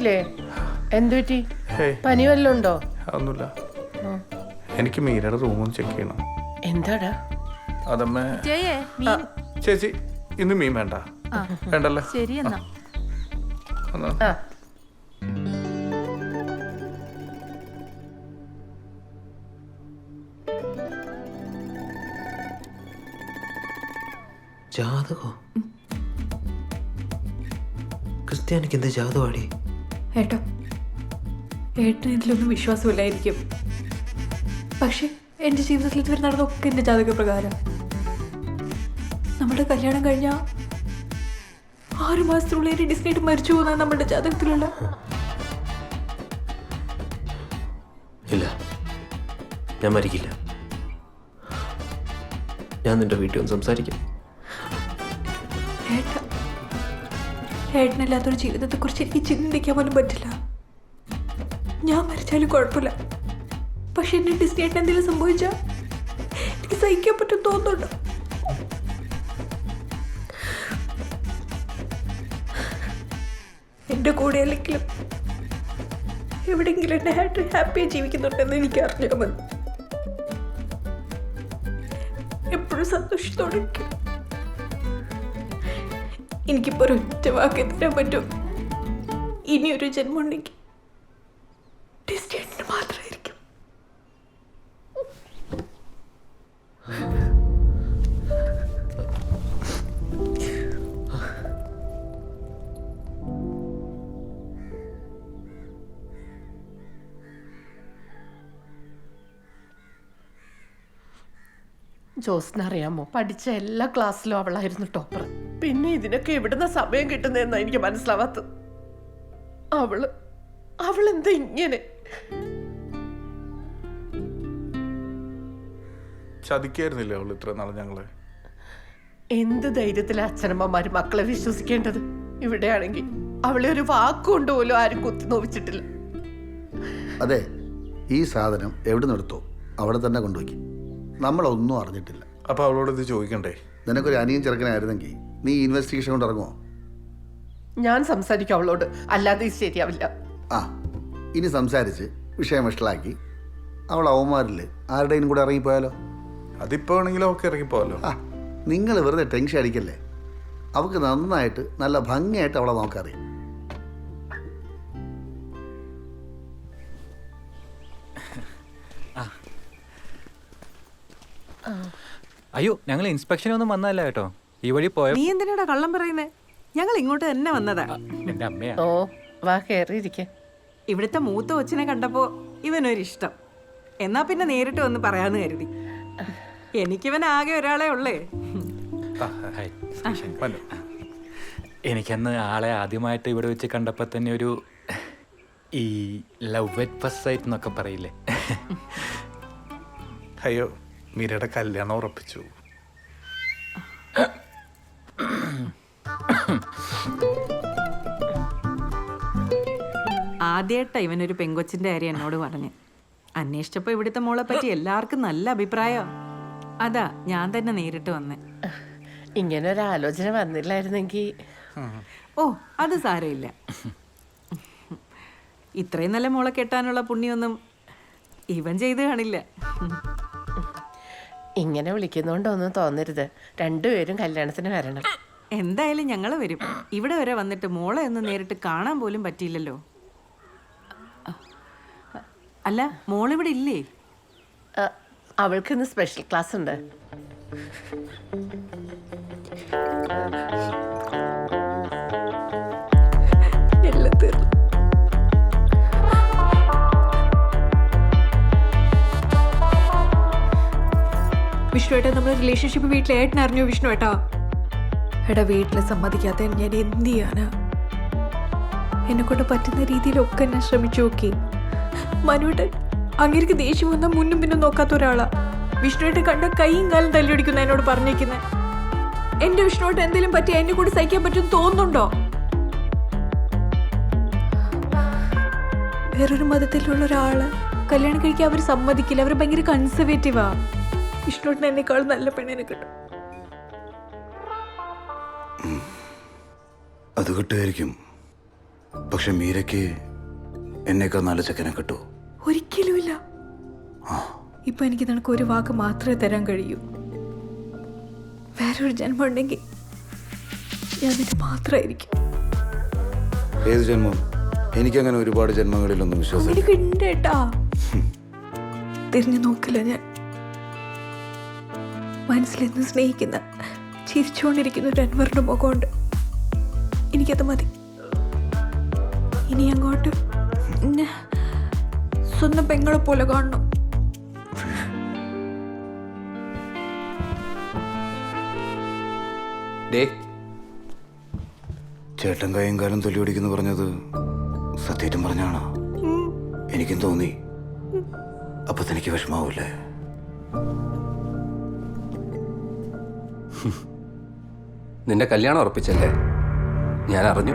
സുഖമില്ലേ എന്തു പറ്റി? ഹേയ്. പനി വല്ലതും ഉണ്ടോ? അതൊന്നുമില്ല. എനിക്ക് മീരയുടെ റൂമൊന്ന് ചെക്ക് ചെയ്യണം. എന്താടാ? അതമ്മേ. ജയേ മീൻ. ചേച്ചി ഇന്ന് മീൻ വേണ്ട. വേണ്ടല്ലോ. ശരി എന്നാ. എന്നാ. ആ. ജാതകോ? ക്രിസ്ത്യാനിക്ക് എന്ത് ജാതകമാടി? ഏട്ടോ ഏട്ടന് ഇതിലൊന്നും വിശ്വാസമില്ലായിരിക്കും. പക്ഷെ എന്റെ ജീവിതത്തിൽ ഇതുവരെ നടന്നൊക്കെ എന്റെ ജാതക പ്രകാരം. നമ്മുടെ കല്യാണം കഴിഞ്ഞ ആറ് മാസത്തിനുള്ളിൽ എന്റെ ഡിസ്നേറ്റ് മരിച്ചു പോകുന്ന നമ്മുടെ ജാതകത്തിലുള്ള? ഇല്ല ഞാൻ മരിക്കില്ല. ഞാൻ നിന്റെ വീട്ടിൽ ഒന്ന് സംസാരിക്കാം. ഏട്ട ഏട്ടനില്ലാത്തൊരു ജീവിതത്തെക്കുറിച്ച് എനിക്ക് ചിന്തിക്കാൻ പോലും പറ്റില്ല. ഞാൻ മരിച്ചാലും കുഴപ്പമില്ല. പക്ഷെ എന്നെ ഡിസ്നി ഏട്ടൻ എന്തെങ്കിലും സംഭവിച്ചാൽ എനിക്ക് സഹിക്കാൻ പറ്റും തോന്നുന്നുണ്ട്. എന്റെ കൂടെ അല്ലെങ്കിലും എവിടെങ്കിലും എന്റെ ഏട്ടൻ ഹാപ്പിയായി ജീവിക്കുന്നുണ്ടെന്ന് എനിക്ക് അറിഞ്ഞാൽ മതി എപ്പോഴും സന്തോഷത്തോടെ. എനിക്കിപ്പോൾ ഒരു ഒറ്റ വാക്ക് തരാൻ പറ്റും. ഇനിയൊരു ജന്മം ഉണ്ടെങ്കിൽ ഡിസ്റ്റേറ്റിന് മാത്രമായിരിക്കും. ജോസിന് അറിയാമോ? പഠിച്ച എല്ലാ ക്ലാസ്സിലും അവളായിരുന്നു ടോപ്പർ. പിന്നെ ഇതിനൊക്കെ എവിടുന്ന സമയം കിട്ടുന്നതെന്നാ എനിക്ക് മനസ്സിലാവാത്തത്. അവൾ അവളെന്താ ഇങ്ങനെ? ചതിക്കായിരുന്നില്ലേ അവൾ ഇത്ര നാളെ ഞങ്ങളെ? എന്ത് ധൈര്യത്തിലെ അച്ഛനമ്മമാര് മക്കളെ വിശ്വസിക്കേണ്ടത്? ഇവിടെയാണെങ്കിൽ അവളെ ഒരു വാക്കുകൊണ്ട് പോലും ആരും കുത്തി നോവിച്ചിട്ടില്ല. അതെ ഈ സാധനം എവിടെ നിന്നെടുത്തോ അവിടെ തന്നെ കൊണ്ടുപോയി. നമ്മളൊന്നും അറിഞ്ഞിട്ടില്ല. അപ്പൊ അവളോട് ഇത് ചോദിക്കണ്ടേ? നിനക്കൊരു അനിയും ചെറുക്കനായിരുന്നെങ്കിൽ നീ ഇൻവെസ്റ്റിഗേഷൻ കൊണ്ട് ഇറങ്ങുമോ ഞാൻ സംസാരിക്കും അവളോട്. അല്ലാതെ ഇത് ശരിയാവില്ല. ആ ഇനി സംസാരിച്ച് വിഷയം വഷളാക്കി. അവൾ അവന്മാരിൽ ആരുടെയും കൂടെ ഇറങ്ങിപ്പോയാലോ? അതിപ്പോ ആണെങ്കിലും ഒക്കെ ഇറങ്ങിപ്പോവല്ലോ ആ നിങ്ങൾ വെറുതെ ടെൻഷൻ അടിക്കല്ലേ? അവൾക്ക് നന്നായിട്ട് നല്ല ഭംഗിയായിട്ട് അവളെ നോക്കറിയാം. അയ്യോ ഞങ്ങൾ ഇൻസ്പെക്ഷനൊന്നും വന്നതല്ല കേട്ടോ. ഈ വഴി പോയ? നീ എന്തിനാടാ കള്ളം പറയുന്നേ? ഞങ്ങൾ ഇങ്ങോട്ട് തന്നെ വന്നതാ. എന്റെ അമ്മയാ. ഓ വാ കയറിയിരിക്കെ ഇവിടുത്തെ മൂത്ത കൊച്ചിനെ കണ്ടപ്പോ ഇവനൊരിഷ്ടം. എന്നാ പിന്നെ നേരിട്ട് വന്ന് പറയാന്ന് കരുതി. എനിക്കിവൻ ആകെ ഒരാളെ ഉള്ളേ. ആ, ഹായ്. വന്നു. എനിക്കന്ന് ആളെ ആദ്യമായിട്ട് ഇവിടെ വെച്ച് കണ്ടപ്പോൾ തന്നെ ഒരു ഈ ലവ് അറ്റ് ഫസ്റ്റ് സൈറ്റ് എന്നൊക്കെ പറയില്ലേ? അയ്യോ മീരയുടെ കല്യാണം ഉറപ്പിച്ചു. ആദ്യമായിട്ടാ ഇവനൊരു പെങ്കൊച്ചിന്റെ കാര്യം എന്നോട് പറഞ്ഞ്. അന്വേഷിച്ചപ്പോ ഇവിടുത്തെ മോളെ പറ്റി എല്ലാവർക്കും നല്ല അഭിപ്രായം. അതാ ഞാൻ തന്നെ നേരിട്ട് വന്നേ. ഇങ്ങനെ ഒരു ആലോചന വന്നില്ലായിരുന്നെങ്കിൽ ഓ അത് സാരമില്ല. ഇത്രയും നല്ല മോളെ കെട്ടാനുള്ള പുണ്യൊന്നും ഇവൻ ചെയ്ത് കാണില്ല. ഇങ്ങനെ വിളിക്കുന്നോണ്ടൊന്നും തോന്നരുത്. രണ്ടുപേരും കല്യാണത്തിന് വരണം. എന്തായാലും ഞങ്ങൾ വരും. ഇവിടെ വരെ വന്നിട്ട് മോളെ ഒന്ന് നേരിട്ട് കാണാൻ പോലും പറ്റിയില്ലല്ലോ. അല്ല മോളിവിടെ ഇല്ലേ? അവൾക്ക് ഇന്ന് സ്പെഷ്യൽ ക്ലാസ് ഉണ്ട്. എല്ലാം തീർന്നു. വിഷ്ണു ഏട്ടാ നമ്മുടെ റിലേഷൻഷിപ്പ് വീട്ടിലെ ഏട്ടൻ അറിഞ്ഞു വിഷ്ണു ഏട്ടാ എടാ വീട്ടിൽ സമ്മതിക്കാത്ത ഞാൻ എന്ത് ചെയ്യാനാ? എന്നെ കൊണ്ട് പറ്റുന്ന രീതിയിലൊക്കെ ഞാൻ ശ്രമിച്ചു നോക്കി. മനുവേട്ടൻ അങ്ങേക്ക് ദേഷ്യം വന്നാൽ മുന്നും പിന്നും നോക്കാത്ത ഒരാളാ. വിഷ്ണുവേട്ടൻ കണ്ട കൈയും കാലും തല്ലിയൊടിക്കുന്ന എന്നോട് പറഞ്ഞേക്കുന്നത് എന്റെ വിഷ്ണുവേട്ടൻ എന്തെങ്കിലും പറ്റി എന്നെ കൂടി സഹിക്കാൻ പറ്റും തോന്നുന്നുണ്ടോ? വേറൊരു മതത്തിലുള്ള ഒരാൾ കല്യാണം കഴിക്കാൻ അവർ സമ്മതിക്കില്ല. അവർ ഭയങ്കര കൺസർവേറ്റീവാ വിഷ്ണുട്ടിന് എന്നെക്കാൾ നല്ല പെണ്ണിനെ കിട്ടും അത് കിട്ടുമായിരിക്കും. പക്ഷെ മീരയ്ക്ക് എന്നേക്കാൾ നല്ല ചെക്കനെ കിട്ടൂ? ഒരിക്കലുമില്ല. ഇപ്പൊ എനിക്ക് നിനക്ക് ഒരു വാക്ക് മാത്രമേ തരാൻ കഴിയൂ. വേറൊരു ജന്മം ഉണ്ടെങ്കിൽ ഞാൻ നിന്റെ മാത്രമായിരിക്കും. ഏത് ജന്മം? എനിക്കങ്ങനെ ഒരുപാട് ജന്മങ്ങളിലൊന്നും വിശ്വാസം എനിക്ക് ഉണ്ട് കേട്ടാ തിരിഞ്ഞു നോക്കില്ല ഞാൻ. മനസ്സിലെന്ന് സ്നേഹിക്കുന്ന ചിരിച്ചുകൊണ്ടിരിക്കുന്ന ഒരു അൻവറിന്റെ മുഖമുണ്ട്. എനിക്കത് മതി. ഇനി അങ്ങോട്ട് സ്വന്തം പെങ്ങളെ പോലെ കാണണം. ചേട്ടൻ കൈയും കാലം തൊല്ലി തൊല്ലിയൊടിക്കുന്നു പറഞ്ഞത് സത്യേറ്റം പറഞ്ഞാണോ? എനിക്കും തോന്നി. അപ്പൊ തനിക്ക് വിഷമാവൂലേ നിന്റെ കല്യാണം ഉറപ്പിച്ചല്ലേ? ഞാൻ അറിഞ്ഞു.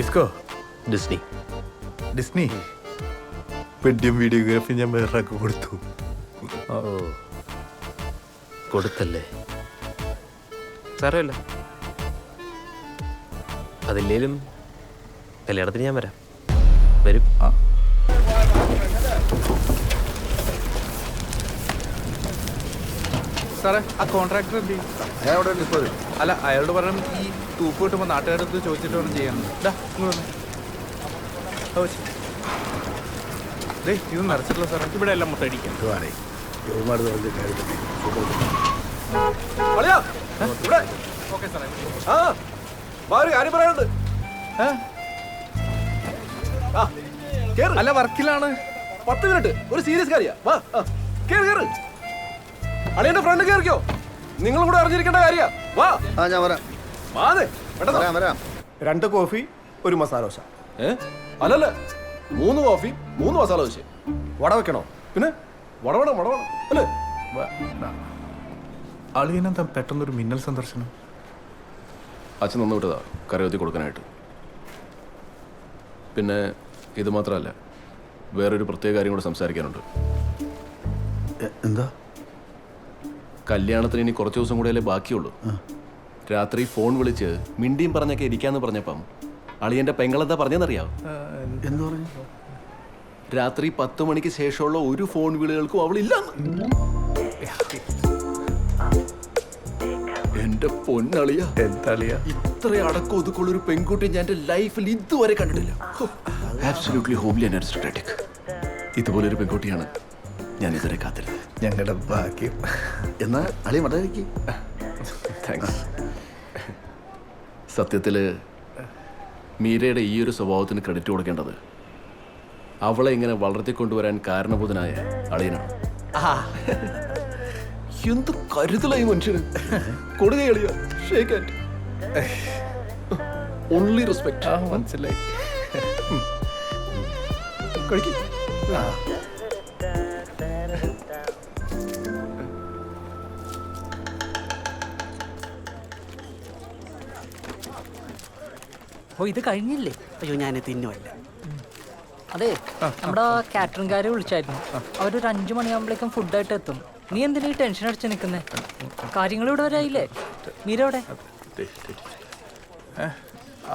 ഡിസ്കോ? ഡിസ്നി. ഡിസ്നി? വെഡ്ഡിയും വീഡിയോഗ്രാഫി ഞാൻ വേറൊക്കെ കൊടുത്തു. ഓ. കൊടുത്തല്ലേ? സാരമില്ല. അതില്ലേലും കല്യാണത്തിന് ഞാൻ വരാം. വരും. സാറേ ആ കോൺട്രാക്ടർ എന്ത് ചെയ്യും. അല്ല അയാളോട് പറഞ്ഞു ഈ തൂപ്പ് കിട്ടുമ്പോൾ നാട്ടുകാരുടെ അടുത്ത് ചോദിച്ചിട്ട് വേണം ചെയ്യാൻ. ഡാ ഇത് നിറച്ചിട്ടില്ല സാറേ. ഇവിടെ എല്ലാം മൊത്തം അടിക്കാം അല്ല വർക്കിലാണ്. പത്ത് മിനിറ്റ്. ഒരു സീരിയസ് കാര്യ. വാ കേറ് കേറ്. അളിയന്റെ ഫ്രണ്ട് കേറിക്കോ. നിങ്ങളും കൂടെ അറിഞ്ഞിരിക്കേണ്ട കാര്യ. വാ. ആ ഞാൻ വരാം. വരാം വരാം. രണ്ട് കോഫി ഒരു മസാല ദോശ. ഏ? അല്ലല്ല മൂന്ന് കോഫി മൂന്ന് മസാല ദോശ. വട വെക്കണോ? പിന്നെ? വടവണം വടവണം വട വേണം അല്ലേ? അളിയനെന്താ പെട്ടെന്നൊരു മിന്നൽ സന്ദർശനം? അച്ഛൻ നന്നു വിട്ടതാ കരകത്തി കൊടുക്കാനായിട്ട്. പിന്നെ ഇത് മാത്രമല്ല വേറൊരു പ്രത്യേക കാര്യം കൂടെ സംസാരിക്കാനുണ്ട്. എന്താ? കല്യാണത്തിന് ഇനി കുറച്ച് ദിവസം കൂടെയല്ലേ ബാക്കിയുള്ളൂ. രാത്രി ഫോൺ വിളിച്ച് മിണ്ടിയും പറഞ്ഞൊക്കെ ഇരിക്കാന്ന് പറഞ്ഞപ്പം അളിയന്റെ പെങ്ങളെന്താ പറഞ്ഞെന്നറിയാം എന്ന് പറഞ്ഞു? രാത്രി പത്ത് മണിക്ക് ശേഷമുള്ള ഒരു ഫോൺ വിളികൾക്കും അവളില്ല. എന്റെ പൊന്നളിയ. എന്താ അളിയ ഇത്ര അടക്കം ഒതുക്കുള്ള ഒരു പെൺകുട്ടി ഞാൻ എന്റെ ലൈഫിൽ ഇതുവരെ കണ്ടിട്ടില്ല. ആബ്സല്യൂട്ട്ലി ഹോംലി ഇതുപോലൊരു ഇതുപോലെ ഒരു പെൺകുട്ടിയാണ് ഞാൻ ഇതുവരെ കാത്തിരുന്നത്. ഞങ്ങളുടെ ഭാഗ്യം. എന്നാ അളിയ മടക്കി താങ്ക്സ് സത്യത്തിൽ മീരയുടെ ഈ ഒരു സ്വഭാവത്തിന് ക്രെഡിറ്റ് കൊടുക്കേണ്ടത് അവളെ ഇങ്ങനെ വളർത്തിക്കൊണ്ടുവരാൻ കാരണഭൂതനായ അളിയനാണ്. എന്ത് കരുതലായി മനുഷ്യന്. കൊടുക എളിയ ഷേക്ക് ഓൺലി റെസ്പെക്ട് മനസ്സിലായി. കഴിക്കും. ഓ ഇത് കഴിഞ്ഞില്ലേ? അയ്യോ ഞാൻ തിന്നുമല്ല അതെ നമ്മുടെ കാറ്ററിംഗുകാരെ വിളിച്ചായിരുന്നു. അവരൊരു അഞ്ചു മണിയാകുമ്പോഴേക്കും ഫുഡ് ആയിട്ട് എത്തും. നീ എന്തിനാ ഈ ടെൻഷൻ അടിച്ച് നിൽക്കുന്നേ കാര്യങ്ങൾ ഇവിടെ വരായില്ലേ മീരവിടെ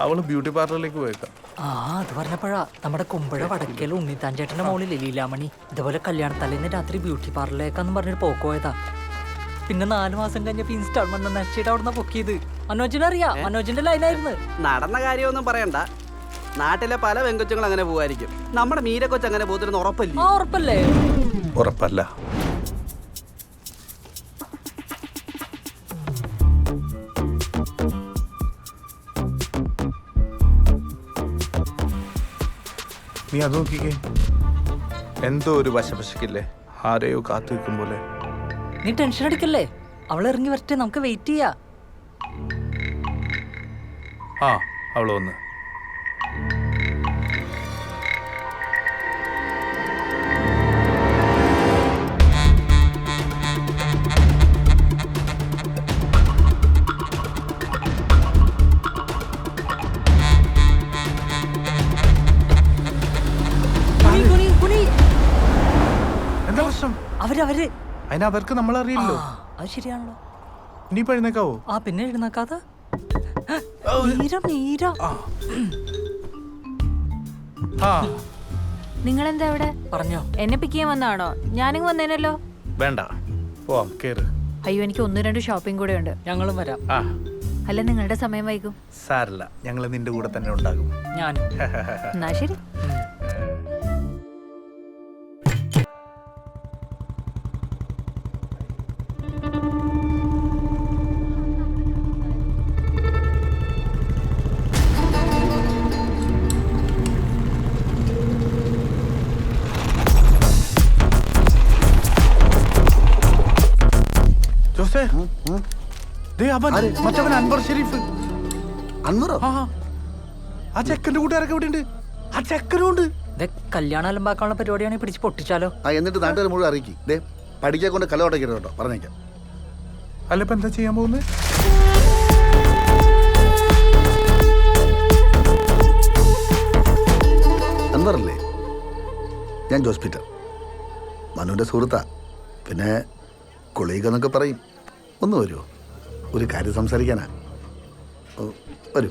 അവൾ ബ്യൂട്ടി പാർലറിലേക്ക് പോയേക്കാം. ആ അത് പറഞ്ഞപ്പോഴാ നമ്മുടെ കുമ്പഴ വടക്കേൽ ഉണ്ണിത്താൻ ചേട്ടന്റെ മോളിൽ ലീലാമണി? ഇതുപോലെ കല്യാണത്തലേന്ന് രാത്രി ബ്യൂട്ടി പാർലറിലേക്കാന്ന് പറഞ്ഞൊരു പോക്കോയതാ പിന്നെ നാല് മാസം കഴിഞ്ഞപ്പോ ഇൻസ്റ്റാൾമെന്റ് നശിച്ചിട്ട് അവിടുന്ന് പൊക്കിയത്. മനോജിനെ അറിയാ. മനോജിന്റെ ലൈനായിരുന്നു നടന്ന കാര്യമൊന്നും പറയണ്ട. നാട്ടിലെ പല വെങ്കൊച്ചുങ്ങൾ അങ്ങനെ പോവായിരിക്കും. നമ്മുടെ മീര കൊച്ചു അങ്ങനെ പോകുന്ന ഉറപ്പല്ലേ? ആ ഉറപ്പല്ലേ? ഉറപ്പല്ല. നീ അത് നോക്കിക്കേ. എന്തോ ഒരു വശപശക്കില്ലേ ആരെയോ കാത്തു നിൽക്കും പോലെ. നീ ടെൻഷൻ അടിക്കല്ലേ? അവൾ ഇറങ്ങി വരട്ടെ നമുക്ക് വെയിറ്റ് ചെയ്യാ. ആ അവൾ വന്ന്. അവരവര് അതിന് അവർക്ക് നമ്മൾ നമ്മളറിയില്ലോ അത് ശരിയാണല്ലോ. ഇനിയിപ്പോ എഴുന്നേക്കാവോ? ആ പിന്നെ എഴുന്നേക്കാതെ. നിങ്ങൾ എന്താ ഇവിടെ പറഞ്ഞോ. എന്നെ പിക്ക് ചെയ്യാൻ വന്നാണോ ഞാനിങ്ങ് വന്നേനല്ലോ. വേണ്ട. പോവാം കേറ്. അയ്യോ എനിക്ക് ഒന്ന് രണ്ട് ഷോപ്പിംഗ് കൂടെ ഉണ്ട്. ഞങ്ങളും വരാം. അല്ല നിങ്ങളുടെ സമയം വൈകും. സാരല്ല ഞങ്ങൾ നിന്റെ കൂടെ തന്നെ ഉണ്ടാകും. ഞാൻ എന്നാ ശരി. ജോസേ. ദേ അവൻ. ആര്? മറ്റവൻ അൻവർ ഷെരീഫ്. അൻവറോ? ആ ആ ചെക്കന്റെ കൂട്ടുകാരൊക്കെ ഇവിടെ ഉണ്ട് ആ ചെക്കനും ഉണ്ട്. ഇത് കല്യാണം അലമ്പാക്കാനുള്ള പരിപാടിയാണെങ്കിൽ പിടിച്ച് പൊട്ടിച്ചാലോ? ആ എന്നിട്ട് നാട്ടുകാർ മുഴുവൻ അറിയിക്കും. ദേ പഠിക്കാൻ കൊണ്ട് കല ഉടക്കരുത് കേട്ടോ പറഞ്ഞേക്കാം. അല്ല ഇപ്പൊ എന്താ ചെയ്യാൻ പോകുന്നത്? അൻവറല്ലേ? ഞാൻ ജോസ് പീറ്റർ. മനുവിന്റെ സുഹൃത്താ. പിന്നെ കൊളീഗ് എന്നൊക്കെ പറയും. ഒന്ന് വരുമോ ഒരു കാര്യം സംസാരിക്കാനാ. വരൂ.